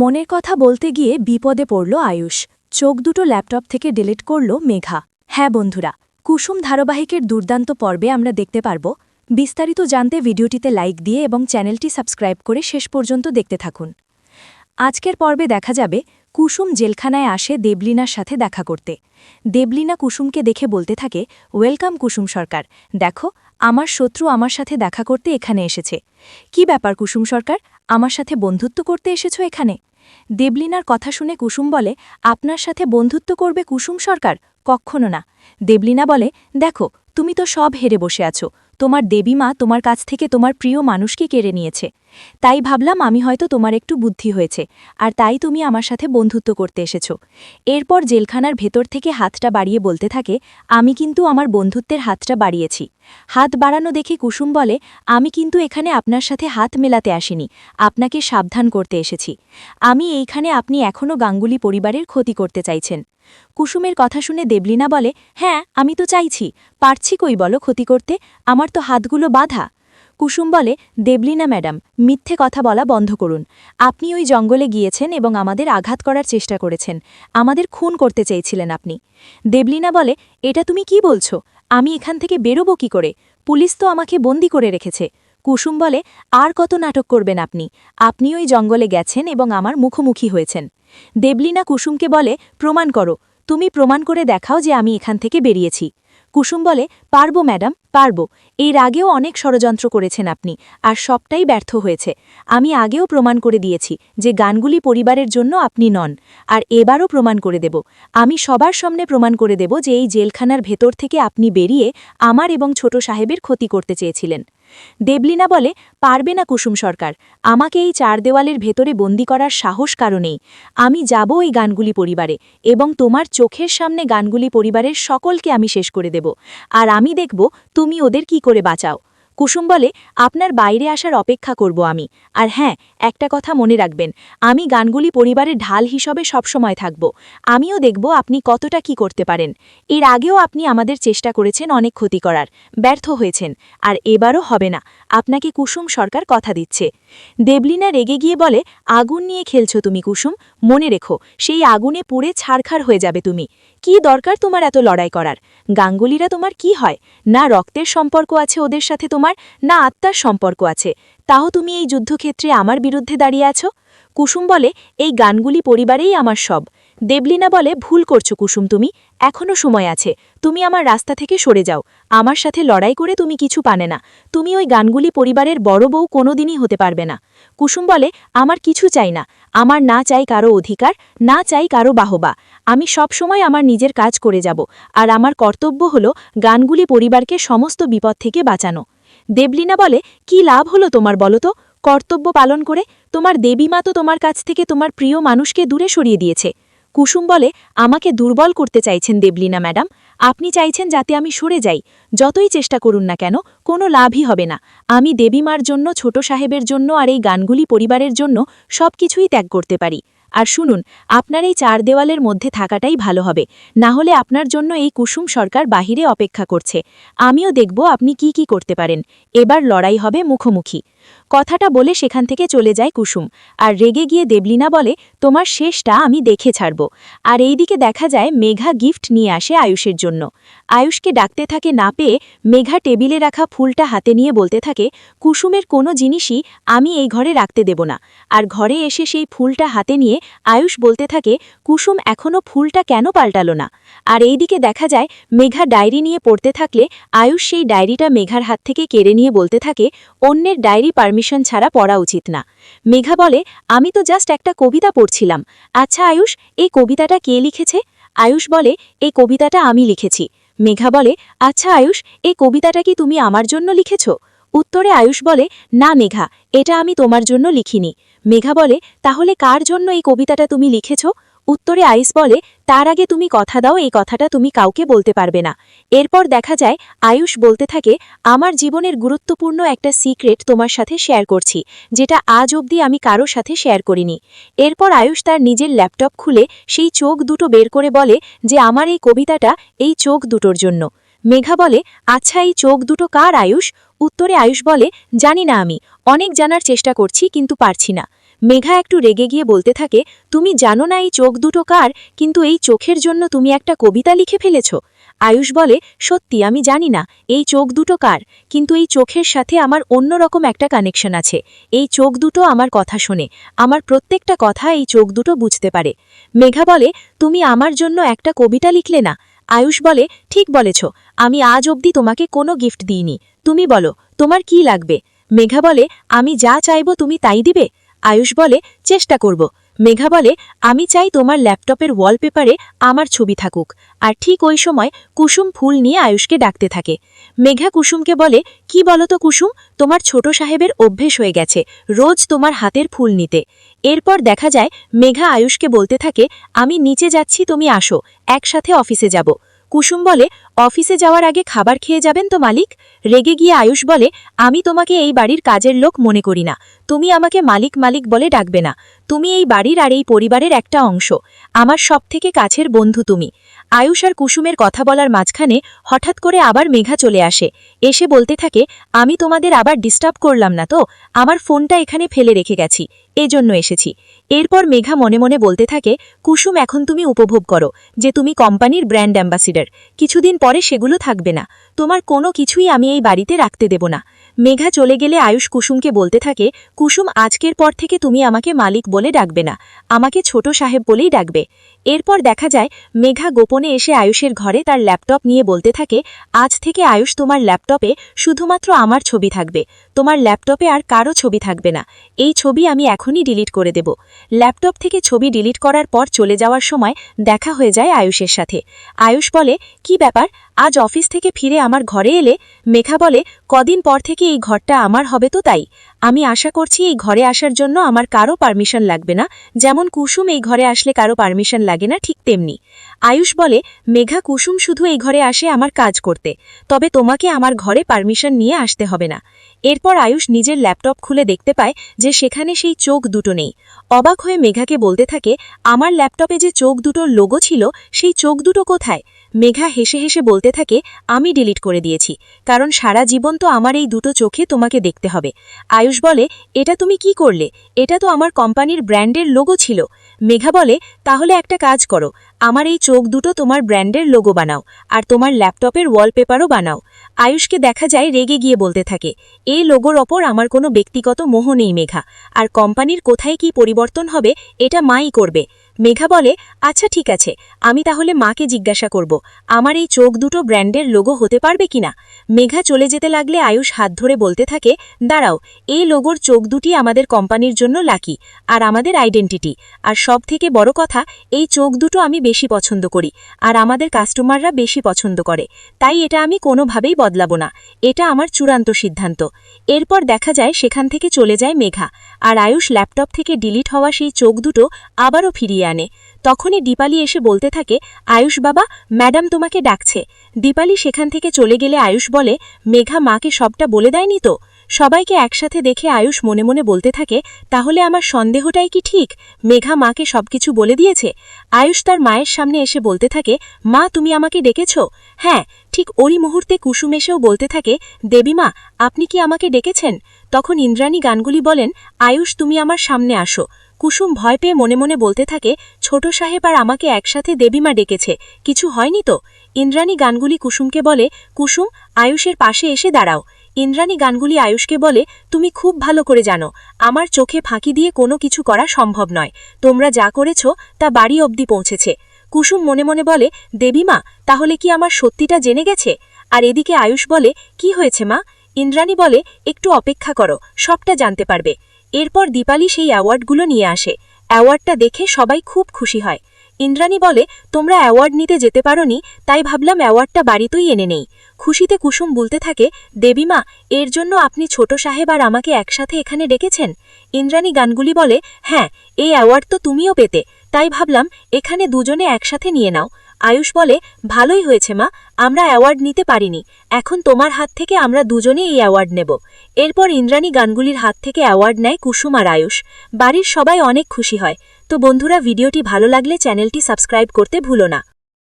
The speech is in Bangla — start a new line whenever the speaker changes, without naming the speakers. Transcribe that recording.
মনের কথা বলতে গিয়ে বিপদে পড়ল আয়ুষ। চোখ দুটো ল্যাপটপ থেকে ডিলিট করল মেঘা। হ্যাঁ বন্ধুরা, কুসুম ধারাবাহিকের দুর্দান্ত পর্বে আমরা দেখতে পারব। বিস্তারিত জানতে ভিডিওটিতে লাইক দিয়ে এবং চ্যানেলটি সাবস্ক্রাইব করে শেষ পর্যন্ত দেখতে থাকুন। আজকের পর্বে দেখা যাবে, কুসুম জেলখানায় আসে দেবলিনার সাথে দেখা করতে। দেবলিনা কুসুমকে দেখে বলতে থাকে, ওয়েলকাম কুসুম সরকার। দেখো, আমার শত্রু আমার সাথে দেখা করতে এখানে এসেছে। কি ব্যাপার কুসুম সরকার? আমার সাথে বন্ধুত্ব করতে এসেছ এখানে? দেবলিনার কথা শুনে কুসুম বলে, আপনার সাথে বন্ধুত্ব করবে কুসুম সরকার? কক্ষণো না। দেবলিনা বলে, দেখো, তুমি তো সব হেরে বসে আছো। তোমার দেবীমা তোমার কাছ থেকে তোমার প্রিয় মানুষকে কেড়ে নিয়েছে। তাই ভাবলাম আমি হয়তো তোমার একটু বুদ্ধি হয়েছে, আর তাই তুমি আমার সাথে বন্ধুত্ব করতে এসেছ। এরপর জেলখানার ভেতর থেকে হাতটা বাড়িয়ে বলতে থাকে, আমি কিন্তু আমার বন্ধুত্বের হাতটা বাড়িয়েছি। হাত বাড়ানো দেখে কুসুম বলে, আমি কিন্তু এখানে আপনার সাথে হাত মেলাতে আসিনি, আপনাকে সাবধান করতে এসেছি। আমি এইখানে আপনি এখনও গাঙ্গুলি পরিবারের ক্ষতি করতে চাইছেন। কুসুমের কথা শুনে দেবলিনা বলে হ্যাঁ আমি তো চাইছি, পারছি কই বলো ক্ষতি করতে, আমার তো হাতগুলো বাধা। কুসুম বলে, দেবলিনা ম্যাডাম, মিথ্যে কথা বলা বন্ধ করুন। আপনি ওই জঙ্গলে গিয়েছেন এবং আমাদের আঘাত করার চেষ্টা করেছেন। আমাদের খুন করতে চেয়েছিলেন আপনি। দেবলিনা বলে, এটা তুমি কি বলছো? আমি এখান থেকে বেরোবো কি করে? পুলিশ তো আমাকে বন্দি করে রেখেছে। কুসুম বলে, আর কত নাটক করবেন আপনি? আপনি ওই জঙ্গলে গেছেন এবং আমার মুখোমুখি হয়েছেন। দেবলিনা কুসুমকে বলে, প্রমাণ করো। তুমি প্রমাণ করে দেখাও যে আমি এখান থেকে বেরিয়েছি। কুসুম বলে, পারব, ম্যাডাম, পারব। এর আগেও অনেক ষড়যন্ত্র করেছেন আপনি, আর সবটাই ব্যর্থ হয়েছে। আমি আগেও প্রমাণ করে দিয়েছি যে গানগুলি পরিবারের জন্য আপনি নন, আর এবারও প্রমাণ করে দেব। আমি সবার সামনে প্রমাণ করে দেব যে এই জেলখানার ভেতর থেকে আপনি বেরিয়ে আমার এবং ছোট সাহেবের ক্ষতি করতে চেয়েছিলেন। দেবলিনা বলে, পারবে না কুসুম সরকার। আমাকে এই চার দেওয়ালের ভেতরে বন্দি করার সাহস কারণেই আমি যাব এই গানগুলি পরিবারে এবং তোমার চোখের সামনে গানগুলি পরিবারের সকলকে আমি শেষ করে দেব। আর আমি দেখব তুমি ওদের কি করে বাঁচাও। কুসুম বলে, আপনার বাইরে আসার অপেক্ষা করব আমি। আর হ্যাঁ একটা কথা মনে রাখবেন, আমি গানগুলি পরিবারের ঢাল হিসেবে সবসময় থাকব। আমিও দেখব আপনি কতটা কি করতে পারেন। এর আগেও আপনি আমাদের চেষ্টা করেছেন অনেক ক্ষতি করার, ব্যর্থ হয়েছেন, আর এবারও হবে না। আপনাকে কুসুম সরকার কথা দিচ্ছে। দেবলিনা রেগে গিয়ে বলে, আগুন নিয়ে খেলছো তুমি কুসুম, মনে রেখো, সেই আগুনে পুড়ে ছাড়খাড় হয়ে যাবে তুমি। কি দরকার তোমার এত লড়াই করার? গাঙ্গুলিরা তোমার কি হয়? না রক্তের সম্পর্ক আছে ওদের সাথে তোমার না আত্মার সম্পর্ক আছে। তাও তুমি এই যুদ্ধক্ষেত্রে আমার বিরুদ্ধে দাঁড়িয়ে আছো? কুসুম বলে, এই গানগুলি পরিবারেই আমার সব। দেবলিনা বলে, ভুল করছ কুসুম তুমি এখনও সময় আছে। তুমি আমার রাস্তা থেকে সরে যাও। আমার সাথে লড়াই করে তুমি কিছু পানে না। তুমি ওই গানগুলি পরিবারের বড় বউ কোনোদিনই হতে পারবে না। কুসুম বলে, আমার কিছু চাই না। আমার না চাই কারও অধিকার, না চাই কারও বাহবা। আমি সব সময় আমার নিজের কাজ করে যাব। আর আমার কর্তব্য হল গানগুলি পরিবারকে সমস্ত বিপদ থেকে বাঁচানো। দেবলিনা বলে, কি লাভ হলো তোমার বলো তো? কর্তব্য পালন করে তোমার দেবীমা তো তোমার কাছ থেকে তোমার প্রিয় মানুষকে দূরে সরিয়ে দিয়েছে। কুসুম বলে, আমাকে দুর্বল করতে চাইছেন দেবলিনা ম্যাডাম। আপনি চাইছেন যাতে আমি সরে যাই। যতই চেষ্টা করুন না কেন, কোনো লাভই হবে না। আমি দেবীমার জন্য, ছোট সাহেবের জন্য আর এই গানগুলি পরিবারের জন্য সব কিছুই ত্যাগ করতে পারি। আর শুনুন, আপনার এই চার দেওয়ালের মধ্যে থাকাটাই ভালো হবে। না হলে আপনার জন্য এই কুসুম সরকার বাহিরে অপেক্ষা করছে। আমিও দেখব আপনি কি কি করতে পারেন। এবার লড়াই হবে মুখোমুখি। কথাটা বলে সেখান থেকে চলে যায় কুসুম। আর রেগে গিয়ে দেবলিনা বলে, তোমার শেষটা আমি দেখে ছাড়ব। আর এইদিকে দেখা যায় মেঘা গিফট নিয়ে আসে আয়ুষের জন্য। আয়ুষকে ডাকতে থাকে না পেয়ে মেঘা টেবিলে রাখা ফুলটা হাতে নিয়ে বলতে থাকে, কুসুমের কোনো জিনিসই আমি এই ঘরে রাখতে দেব না। আর ঘরে এসে সেই ফুলটা হাতে নিয়ে আয়ুষ বলতে থাকে, কুসুম এখনও ফুলটা কেন পাল্টালো না? আর এইদিকে দেখা যায় মেঘা ডায়েরি নিয়ে পড়তে থাকলে আয়ুষ সেই ডায়েরিটা মেঘার হাত থেকে কেড়ে নিয়ে বলতে থাকে, অন্যের ডায়েরি পারমিশন ছাড়া পড়া উচিত না। মেঘা বলে, আমি তো জাস্ট একটা কবিতা পড়ছিলাম। আচ্ছা আয়ুষ, এই কবিতাটা কে লিখেছে? আয়ুষ বলে, এই কবিতাটা আমি লিখেছি। মেঘা বলে আচ্ছা আয়ুষ, এই কবিতাটা কি তুমি আমার জন্য লিখেছ? উত্তরে আয়ুষ বলে, না মেঘা, এটা আমি তোমার জন্য লিখিনি। মেঘা বলে, তাহলে কার জন্য এই কবিতাটা তুমি লিখেছ? উত্তরে আইস বলে, তার আগে তুমি কথা দাও, এই কথাটা তুমি কাউকে বলতে পারবে না। এরপর দেখা যায়, আয়ুষ বলতে থাকে, আমার জীবনের গুরুত্বপূর্ণ একটা সিক্রেট তোমার সাথে শেয়ার করছি, যেটা আজ অবধি আমি কারও সাথে শেয়ার করিনি। এরপর আয়ুষ তার নিজের ল্যাপটপ খুলে সেই চোখ দুটো বের করে বলে যে, আমার এই কবিতাটা এই চোখ দুটোর জন্য। মেঘা বলে আচ্ছা এই চোখ দুটো কার আয়ুষ? উত্তরে আয়ুষ বলে, জানি না আমি, অনেক জানার চেষ্টা করছি, কিন্তু পারছি না। মেঘা একটু রেগে গিয়ে বলতে থাকে, তুমি জানো না এই চোখ দুটো কার, কিন্তু এই চোখের জন্য তুমি একটা কবিতা লিখে ফেলেছ? আয়ুষ বলে, সত্যি, আমি জানি না, এই চোখ দুটো কার, কিন্তু এই চোখের সাথে আমার অন্যরকম একটা কানেকশন আছে। এই চোখ দুটো আমার কথা শোনে, আমার প্রত্যেকটা কথা এই চোখ দুটো বুঝতে পারে। মেঘা বলে, তুমি আমার জন্য একটা কবিতা লিখলে না? আয়ুষ বলে, ঠিক বলেছ, আমি আজ অবধি তোমাকে কোনো গিফট দিইনি। তুমি বলো, তোমার কি লাগবে? মেঘা বলে, আমি যা চাইব তুমি তাই দিবে? আয়ুষ বলে, চেষ্টা করব। মেঘা বলে, আমি চাই তোমার ল্যাপটপের ওয়ালপেপারে আমার ছবি থাকুক। আর ঠিক ওই সময় কুসুম ফুল নিয়ে আয়ুষকে ডাকতে থাকে। মেঘা কুসুমকে বলে, কি বলো তো কুসুম? তোমার ছোট সাহেবের অভ্যেস হয়ে গেছে। রোজ তোমার হাতের ফুল নিতে। এরপর দেখা যায়, মেঘা আয়ুষকে বলতে থাকে, আমি নিচে যাচ্ছি, তুমি আসো। একসাথে অফিসে যাব। কুসুম বলে, অফিসে যাওয়ার আগে খাবার খেয়ে যাবেন তো মালিক? রেগে গিয়ে আয়ুষ বলে, আমি তোমাকে এই বাড়ির কাজের লোক মনে করি না। তুমি আমাকে মালিক মালিক বলে ডাকবে না। তুমি এই বাড়ির আর এই পরিবারের একটা অংশ। আমার সবথেকে কাছের বন্ধু তুমি। আয়ুষ আর কুসুমের কথা বলার মাঝখানে হঠাৎ করে আবার মেঘা চলে আসে। এসে বলতে থাকে, আমি তোমাদের আবার ডিস্টার্ব করলাম না তো? আমার ফোনটা এখানে ফেলে রেখে গেছি। এজন্য এসেছি। এরপর মেঘা মনে মনে বলতে থাকে, কুসুম, এখন তুমি উপভোগ করো, যে তুমি কোম্পানির ব্র্যান্ড অ্যাম্বাসিডার। কিছুদিন পরে সেগুলো থাকবে না। তোমার কোনো কিছুই আমি এই বাড়িতে রাখতে দেব না। মেঘা চলে গেলে আয়ুষ কুসুমকে বলতে থাকে, কুসুম, আজকের পর থেকে তুমি আমাকে মালিক বলে ডাকবে না। আমাকে ছোট সাহেব বলেই ডাকবে। এরপর দেখা যায়, মেঘা গোপনে এসে আয়ুষের ঘরে তার ল্যাপটপ নিয়ে বলতে থাকে, আজ থেকে আয়ুষ তোমার ল্যাপটপে শুধুমাত্র আমার ছবি থাকবে। তোমার ল্যাপটপে আর কারও ছবি থাকবে না। এই ছবি আমি এখনই ডিলিট করে দেব। ল্যাপটপ থেকে ছবি ডিলিট করার পর চলে যাওয়ার সময় দেখা হয়ে যায় আয়ুষের সাথে। আয়ুষ বলে, কি ব্যাপার? আজ অফিস থেকে ফিরে আমার ঘরে এলে মেঘা বলে, কদিন পর থেকে এই ঘরটা আমার হবে তো তাই। আমি আশা করছি এই ঘরে আসার জন্য আমার কারও পারমিশন লাগবে না। যেমন কুসুম এই ঘরে আসলে কারও পারমিশন লাগে না ঠিক তেমনি। আয়ুষ বলে, মেঘা, কুসুম শুধু এই ঘরে আসে আমার কাজ করতে। তবে তোমাকে আমার ঘরে পারমিশন নিয়ে আসতে হবে না। এরপর আয়ুষ নিজের ল্যাপটপ খুলে দেখতে পায় যে সেখানে সেই চোখ দুটো নেই। অবাক হয়ে মেঘাকে বলতে থাকে, আমার ল্যাপটপে যে চোখ দুটোর লোগো ছিল, সেই চোখ দুটো কোথায়? মেঘা হেসে হেসে বলতে থাকে, আমি ডিলিট করে দিয়েছি। কারণ সারা জীবন তো আমার এই দুটো চোখে তোমাকে দেখতে হবে। আয়ুষ বলে, এটা তুমি কি করলে? এটা তো আমার কোম্পানির ব্র্যান্ডের লোগো ছিল। মেঘা বলে, তাহলে একটা কাজ করো। আমার এই চোখ দুটো তোমার ব্র্যান্ডের লোগো বানাও, আর তোমার ল্যাপটপের ওয়ালপেপারও বানাও। আয়ুষকে দেখা যায় রেগে গিয়ে বলতে থাকে, এই লোগোর ওপর আমার কোনো ব্যক্তিগত মোহ নেই মেঘা, আর কোম্পানির কোথায় কি পরিবর্তন হবে এটা মাই করবে। মেঘা বলে আচ্ছা ঠিক আছে, আমি তাহলে মাকে জিজ্ঞাসা করব, আমার এই চোখ দুটো ব্র্যান্ডের লোগো হতে পারবে কিনা মেঘা চলে যেতে লাগলে আয়ুষ হাত ধরে বলতে থাকে, দাঁড়াও, এই লোগোর চোখ দুটি আমাদের কোম্পানির জন্য লাকি, আর আমাদের আইডেন্টিটি আর সব থেকে বড় কথা, এই চোখ দুটো আমি বেশি পছন্দ করি, আর আমাদের কাস্টমাররা বেশি পছন্দ করে। তাই এটা আমি কোনোভাবেই বদলাবো না। এটা আমার চূড়ান্ত সিদ্ধান্ত। এরপর দেখা যায় সেখান থেকে চলে যায় মেঘা, আর আয়ুষ ল্যাপটপ থেকে ডিলিট হওয়া সেই চোখ দুটো আবারও ফিরিয়ে আনে। তখনই দীপালি এসে বলতে থাকে, আয়ুষ বাবা, ম্যাডাম তোমাকে ডাকছে। দীপালি সেখান থেকে চলে গেলে আয়ুষ বলে, মেঘা মাকে সবটা বলে দেয়নি তো? সবাইকে একসাথে দেখে আয়ুষ মনে মনে বলতে থাকে, তাহলে আমার সন্দেহটাই কি ঠিক? মেঘা মাকে সবকিছু বলে দিয়েছে? আয়ুষ তার মায়ের সামনে এসে বলতে থাকে, মা, তুমি আমাকে ডেকেছ? হ্যাঁ ঠিক ওই মুহূর্তে কুসুম এসেও বলতে থাকে, দেবীমা, আপনি কি আমাকে ডেকেছেন? তখন ইন্দ্রাণী গানগুলি বলেন, আয়ুষ, তুমি আমার সামনে আসো। কুসুম ভয় পেয়ে মনে মনে বলতে থাকে, ছোট সাহেব আর আমাকে একসাথে দেবীমা ডেকেছে, কিছু হয়নি তো? ইন্দ্রাণী গানগুলি কুসুমকে বলে, কুসুম, আয়ুষের পাশে এসে দাঁড়াও। ইন্দ্রাণী গানগুলি আয়ুষকে বলে, তুমি খুব ভালো করে জানো, আমার চোখে ফাঁকি দিয়ে কোনো কিছু করা সম্ভব নয়। তোমরা যা করেছ, তা বাড়ি অবধি পৌঁছেছে। কুসুম মনে মনে বলে, দেবীমা, তাহলে কি আমার সত্যিটা জেনে গেছে? আর এদিকে আয়ুষ বলে, কি হয়েছে মা? ইন্দ্রাণী বলে, একটু অপেক্ষা করো, সবটা জানতে পারবে। এরপর দীপালি সেই অ্যাওয়ার্ডগুলো নিয়ে আসে। অ্যাওয়ার্ডটা দেখে সবাই খুব খুশি হয়। ইন্দ্রাণী বলে, তোমরা অ্যাওয়ার্ড নিতে যেতে পারোনি, তাই ভাবলাম অ্যাওয়ার্ডটা বাড়িতেই এনে নেই। খুশিতে কুসুম বলতে থাকে, দেবীমা, এর জন্য আপনি ছোট সাহেব আর আমাকে একসাথে এখানে ডেকেছেন? ইন্দ্রাণী গানগুলি বলে হ্যাঁ এই অ্যাওয়ার্ড তো তুমিও পেতে, তাই ভাবলাম এখানে দুজনে একসাথে নিয়ে নাও। আয়ুষ বলে, ভালোই হয়েছে মা, আমরা অ্যাওয়ার্ড নিতে পারিনি। এখন তোমার হাত থেকে আমরা দুজনে এই অ্যাওয়ার্ড নেব। এরপর ইন্দ্রাণী গানগুলির হাত থেকে অ্যাওয়ার্ড নেয় কুসুম আর আয়ুষ। বাড়ির সবাই অনেক খুশি হয়। তো বন্ধুরা, ভিডিওটি ভালো লাগলে চ্যানেলটি সাবস্ক্রাইব করতে ভুলো না।